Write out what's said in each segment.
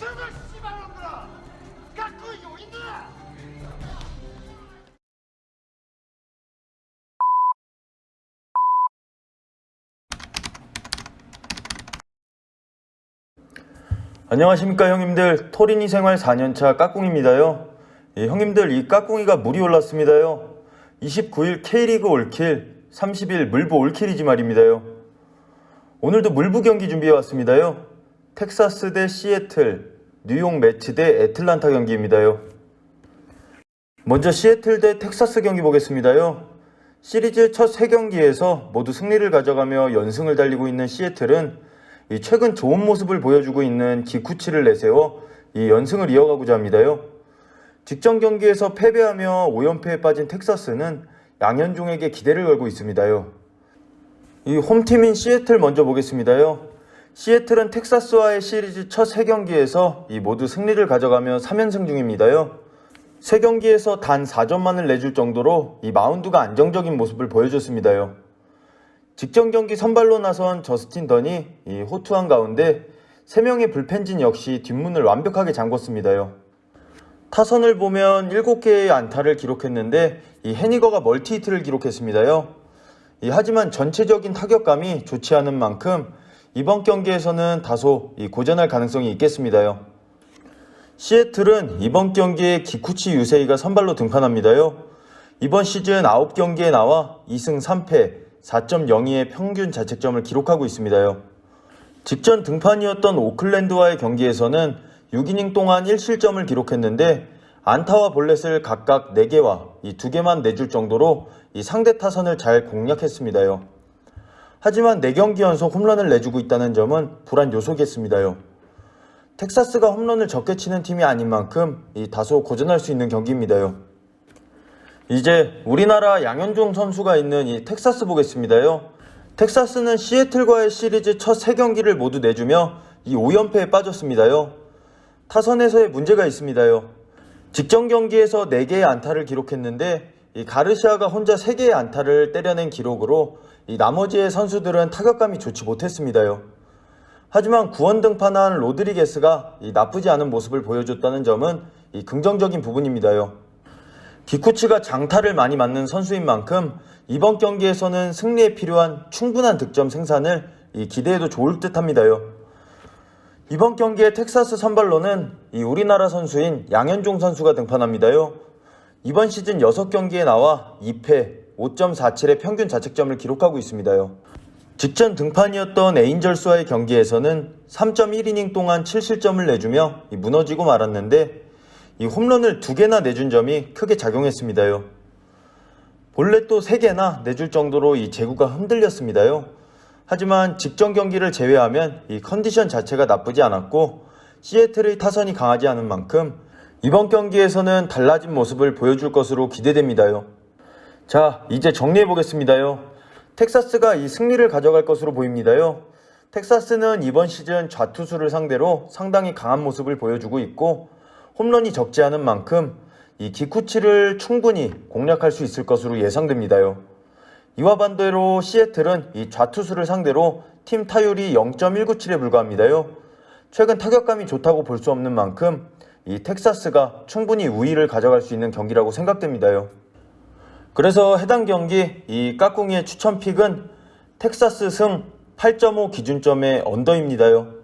저거 씨발 놈들아! 갖고 요인들아! 안녕하십니까 형님들. 토리니 생활 4년차 까꿍입니다요. 예, 형님들 이 까꿍이가 물이 올랐습니다요. 29일 K리그 올킬 30일 물부 올킬이지 말입니다요. 오늘도 물부 경기 준비해 왔습니다요 텍사스 대 시애틀 뉴욕 매치 대 애틀란타 경기입니다요 먼저 시애틀 대 텍사스 경기 보겠습니다요 시리즈 첫 3경기에서 모두 승리를 가져가며 연승을 달리고 있는 시애틀은 이 최근 좋은 모습을 보여주고 있는 기쿠치를 내세워 이 연승을 이어가고자 합니다요. 직전 경기에서 패배하며 5연패에 빠진 텍사스는 양현종에게 기대를 걸고 있습니다요. 이 홈팀인 시애틀 먼저 보겠습니다요. 시애틀은 텍사스와의 시리즈 첫 3경기에서 이 모두 승리를 가져가며 3연승 중입니다요. 3경기에서 단 4점만을 내줄 정도로 이 마운드가 안정적인 모습을 보여줬습니다요. 직전 경기 선발로 나선 저스틴 던이 이 호투한 가운데 3명의 불펜진 역시 뒷문을 완벽하게 잠궜습니다요. 타선을 보면 7개의 안타를 기록했는데 이 해니거가 멀티히트를 기록했습니다요. 이 하지만 전체적인 타격감이 좋지 않은 만큼 이번 경기에서는 다소 이 고전할 가능성이 있겠습니다요. 시애틀은 이번 경기에 기쿠치 유세이가 선발로 등판합니다요. 이번 시즌 9경기에 나와 2승 3패 4.02의 평균 자책점을 기록하고 있습니다요. 직전 등판이었던 오클랜드와의 경기에서는 6이닝 동안 1실점을 기록했는데 안타와 볼넷을 각각 4개와 이 2개만 내줄 정도로 이 상대 타선을 잘 공략했습니다요. 하지만 4경기 연속 홈런을 내주고 있다는 점은 불안 요소겠습니다요. 텍사스가 홈런을 적게 치는 팀이 아닌 만큼 이 다소 고전할 수 있는 경기입니다요. 이제 우리나라 양현종 선수가 있는 이 텍사스 보겠습니다요. 텍사스는 시애틀과의 시리즈 첫 3경기를 모두 내주며 이 5연패에 빠졌습니다요. 타선에서의 문제가 있습니다요. 직전 경기에서 4개의 안타를 기록했는데 이 가르시아가 혼자 3개의 안타를 때려낸 기록으로 이 나머지의 선수들은 타격감이 좋지 못했습니다요. 하지만 구원 등판한 로드리게스가 이 나쁘지 않은 모습을 보여줬다는 점은 이 긍정적인 부분입니다요. 기쿠치가 장타를 많이 맞는 선수인 만큼 이번 경기에서는 승리에 필요한 충분한 득점 생산을 이 기대해도 좋을 듯 합니다요. 이번 경기에 텍사스 선발로는 이 우리나라 선수인 양현종 선수가 등판합니다요. 이번 시즌 6경기에 나와 2패 5.47의 평균 자책점을 기록하고 있습니다요. 직전 등판이었던 에인절스와의 경기에서는 3.1이닝 동안 7실점을 내주며 이 무너지고 말았는데 이 홈런을 두 개나 내준 점이 크게 작용했습니다요. 볼넷도 세 개나 내줄 정도로 이 제구가 흔들렸습니다요. 하지만 직전 경기를 제외하면 이 컨디션 자체가 나쁘지 않았고 시애틀의 타선이 강하지 않은 만큼 이번 경기에서는 달라진 모습을 보여줄 것으로 기대됩니다요. 자, 이제 정리해 보겠습니다요. 텍사스가 이 승리를 가져갈 것으로 보입니다요. 텍사스는 이번 시즌 좌투수를 상대로 상당히 강한 모습을 보여주고 있고 홈런이 적지 않은 만큼 이 기쿠치를 충분히 공략할 수 있을 것으로 예상됩니다요. 이와 반대로 시애틀은 이 좌투수를 상대로 팀 타율이 0.197에 불과합니다요. 최근 타격감이 좋다고 볼 수 없는 만큼 이 텍사스가 충분히 우위를 가져갈 수 있는 경기라고 생각됩니다요. 그래서 해당 경기 이 까꿍이의 추천 픽은 텍사스 승 8.5 기준점의 언더입니다요.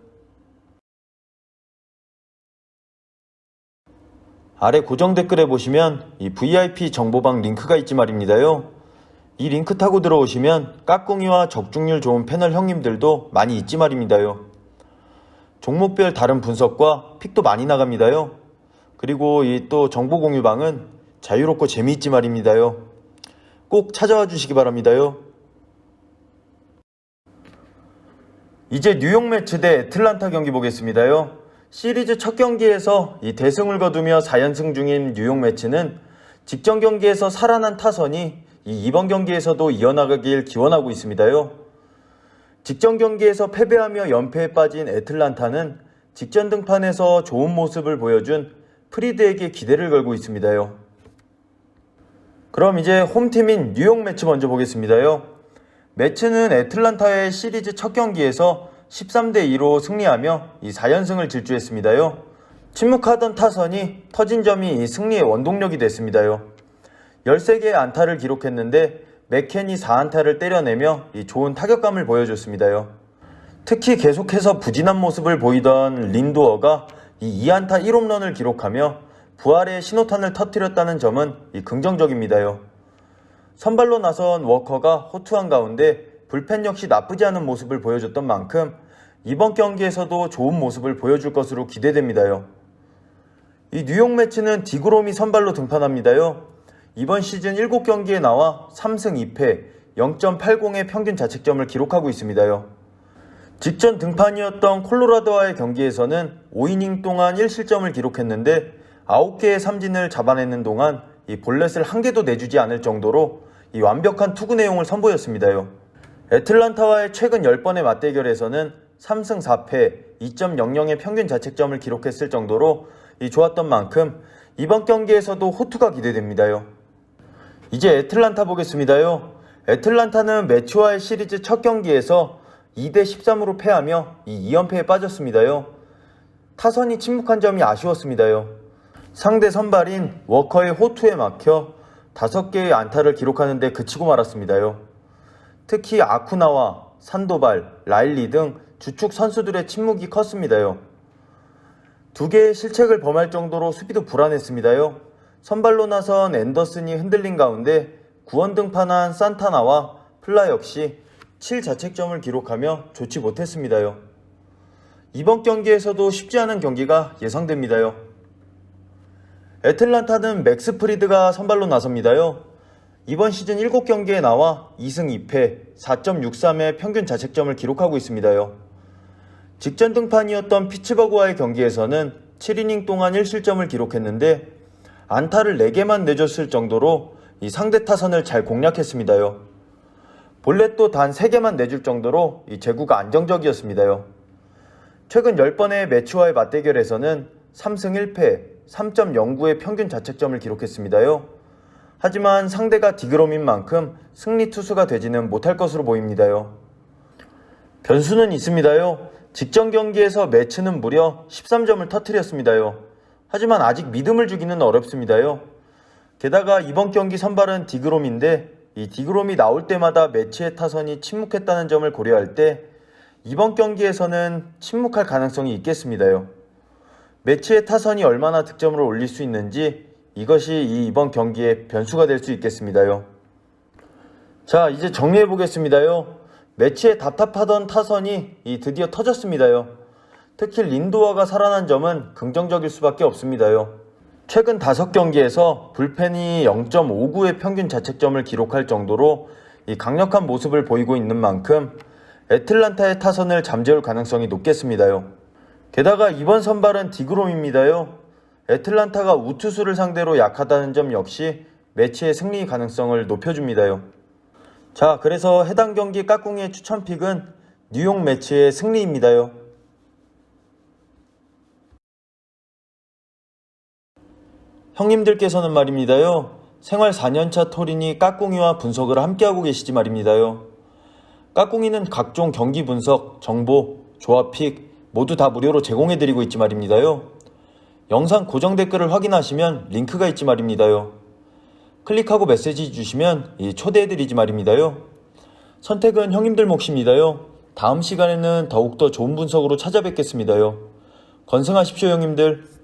아래 고정 댓글에 보시면 이 VIP 정보방 링크가 있지 말입니다요. 이 링크 타고 들어오시면 까꿍이와 적중률 좋은 패널 형님들도 많이 있지 말입니다요. 종목별 다른 분석과 픽도 많이 나갑니다요. 그리고 이 또 정보 공유방은 자유롭고 재미있지 말입니다요. 꼭 찾아와 주시기 바랍니다요. 이제 뉴욕 매치 대 애틀란타 경기 보겠습니다요. 시리즈 첫 경기에서 이 대승을 거두며 4연승 중인 뉴욕 매치는 직전 경기에서 살아난 타선이 이 이번 경기에서도 이어나가길 기원하고 있습니다요. 직전 경기에서 패배하며 연패에 빠진 애틀란타는 직전 등판에서 좋은 모습을 보여준 프리드에게 기대를 걸고 있습니다요. 그럼 이제 홈팀인 뉴욕 매치 먼저 보겠습니다요. 매치는 애틀란타의 시리즈 첫 경기에서 13대 2로 승리하며 이 4연승을 질주했습니다요. 침묵하던 타선이 터진 점이 이 승리의 원동력이 됐습니다요. 13개의 안타를 기록했는데 맥켄이 4안타를 때려내며 이 좋은 타격감을 보여줬습니다요. 특히 계속해서 부진한 모습을 보이던 린도어가 이 2안타 1홈런을 기록하며 부활의 신호탄을 터뜨렸다는 점은 이 긍정적입니다요. 선발로 나선 워커가 호투한 가운데 불펜 역시 나쁘지 않은 모습을 보여줬던 만큼 이번 경기에서도 좋은 모습을 보여줄 것으로 기대됩니다요. 이 뉴욕 매치는 디그롬이 선발로 등판합니다요. 이번 시즌 7경기에 나와 3승 2패 0.80의 평균 자책점을 기록하고 있습니다요. 직전 등판이었던 콜로라도와의 경기에서는 5이닝 동안 1실점을 기록했는데 9개의 삼진을 잡아내는 동안 이 볼넷을 한 개도 내주지 않을 정도로 이 완벽한 투구 내용을 선보였습니다요. 애틀란타와의 최근 10번의 맞대결에서는 3승 4패 2.00의 평균 자책점을 기록했을 정도로 이 좋았던 만큼 이번 경기에서도 호투가 기대됩니다요. 이제 애틀란타 보겠습니다요. 애틀란타는 매치와의 시리즈 첫 경기에서 2대 13으로 패하며 이 2연패에 빠졌습니다요. 타선이 침묵한 점이 아쉬웠습니다요. 상대 선발인 워커의 호투에 막혀 5개의 안타를 기록하는데 그치고 말았습니다요. 특히 아쿠나와 산도발, 라일리 등 주축 선수들의 침묵이 컸습니다요. 두 개의 실책을 범할 정도로 수비도 불안했습니다요. 선발로 나선 앤더슨이 흔들린 가운데 구원 등판한 산타나와 플라 역시 7자책점을 기록하며 좋지 못했습니다요. 이번 경기에서도 쉽지 않은 경기가 예상됩니다요. 애틀란타는 맥스 프리드가 선발로 나섭니다요. 이번 시즌 7경기에 나와 2승 2패 4.63의 평균 자책점을 기록하고 있습니다요. 직전 등판이었던 피츠버그와의 경기에서는 7이닝 동안 1실점을 기록했는데 안타를 4개만 내줬을 정도로 이 상대 타선을 잘 공략했습니다요. 볼넷도 단 3개만 내줄 정도로 이 제구가 안정적이었습니다요. 최근 10번의 매치와의 맞대결에서는 3승 1패 3.09의 평균 자책점을 기록했습니다요. 하지만 상대가 디그롬인 만큼 승리 투수가 되지는 못할 것으로 보입니다요. 변수는 있습니다요. 직전 경기에서 매치는 무려 13점을 터뜨렸습니다요. 하지만 아직 믿음을 주기는 어렵습니다요. 게다가 이번 경기 선발은 디그롬인데 이 디그롬이 나올 때마다 매치의 타선이 침묵했다는 점을 고려할 때 이번 경기에서는 침묵할 가능성이 있겠습니다요. 매치의 타선이 얼마나 득점을 올릴 수 있는지 이것이 이 이번 경기의 변수가 될 수 있겠습니다요. 자, 이제 정리해 보겠습니다요. 매치에 답답하던 타선이 이 드디어 터졌습니다요. 특히 린도어가 살아난 점은 긍정적일 수밖에 없습니다요. 최근 5경기에서 불펜이 0.59의 평균 자책점을 기록할 정도로 이 강력한 모습을 보이고 있는 만큼 애틀란타의 타선을 잠재울 가능성이 높겠습니다요. 게다가 이번 선발은 디그롬입니다요. 애틀란타가 우투수를 상대로 약하다는 점 역시 매치의 승리 가능성을 높여줍니다요. 자, 그래서 해당 경기 까꿍이의 추천픽은 뉴욕 매치의 승리입니다요. 형님들께서는 말입니다요. 생활 4년차 토린이 까꿍이와 분석을 함께하고 계시지 말입니다요. 까꿍이는 각종 경기 분석, 정보, 조합픽 모두 다 무료로 제공해드리고 있지 말입니다요. 영상 고정 댓글을 확인하시면 링크가 있지 말입니다요. 클릭하고 메시지 주시면 이 초대해드리지 말입니다요. 선택은 형님들 몫입니다요. 다음 시간에는 더욱더 좋은 분석으로 찾아뵙겠습니다요. 건승하십시오 형님들.